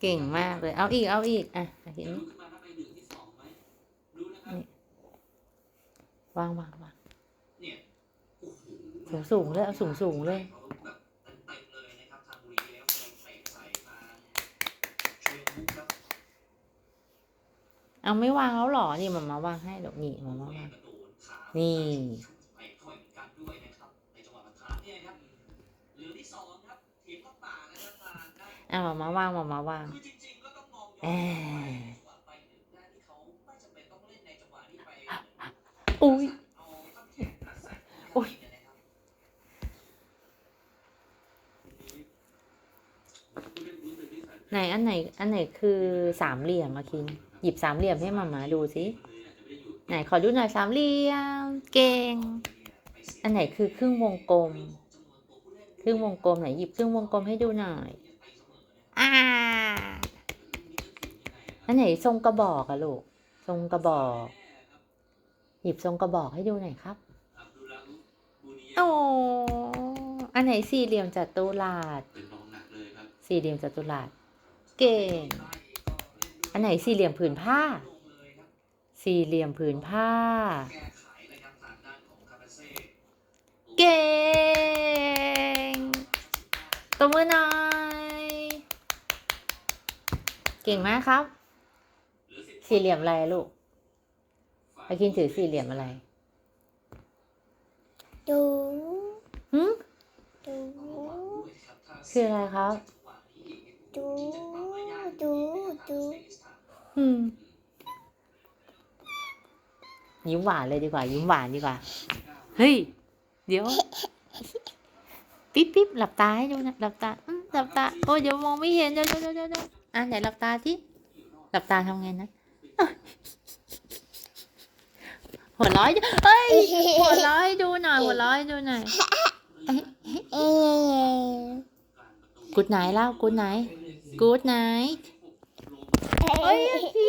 เก่งมากเลย เอาอีก เอาอีก อะ เห็นวางวางวางสูงสูงเลย เอาสูงสูงเลย เอาไม่วางแล้วหรอ นี่มันมาวางให้ดอกนี่มันมาวางนี่ อะมามาวางมามาวางคือจริงๆก็ต้องมองย้เออนอไปจังหวะไปหนึ่งหน้าที่เขาไม่จำเป็นต้องเล่นในจังหวะที่ไปอุ้ยเอาท่อนแขนอัดใส่อุ๊ยเนี่ยนะครับไหนอันไหนอันไหนคือสามเหลี่ยมมาคิน หยิบสามเหลี่ยมให้มามาดูสิไหนขอดูหน่อยสามเหลี่ยม เก่ง อันไหนคือครึ่งวงกลม ครึ่งวงกลมไหนหยิบครึ่งวงกลมให้ดูหน่อย อ่า อันไหนทรงกระบอกอะลูก ทรงกระบอก หยิบทรงกระบอกให้ดูหน่อยครับโอ้อันไหนสี่เหลี่ยมจัตุรัสสี่เหลี่ยมจัตุรัสเก่ง อันไหนสี่เหลี่ยมผืนผ้า สี่เหลี่ยมผืนผ้า เก่งตบมือหน่อย เก่งมากครับ สี่เหลี่ยมอะไรอะลูกอาคินถือสี่เหลี่ยมอะไรดูหึดูคืออะไรครับ ดูดูดูอืมยิ้มหวานเลยดีกว่า ยิ้มหวานดีกว่า เฮ้ย เดี๋ยว ปิ๊บปิ๊บหลับตาให้ดูนะหลับตาอืมหลับตา โอ้ยเดี๋ยวมองไม่เห็นเดี๋ยวเดี๋ยวเดี๋ยวเดี๋ยวอะไหนหลับตาที่หลับตาทำไงนะอะ หัวเร้อยเอ้ยหัวเร้อยดูหน่อยหัวเร้อยดูหน่อยเอ๊ะกูดไนท์เล่ากูดไนท์กูดไนท์เฮ้ยอาคิ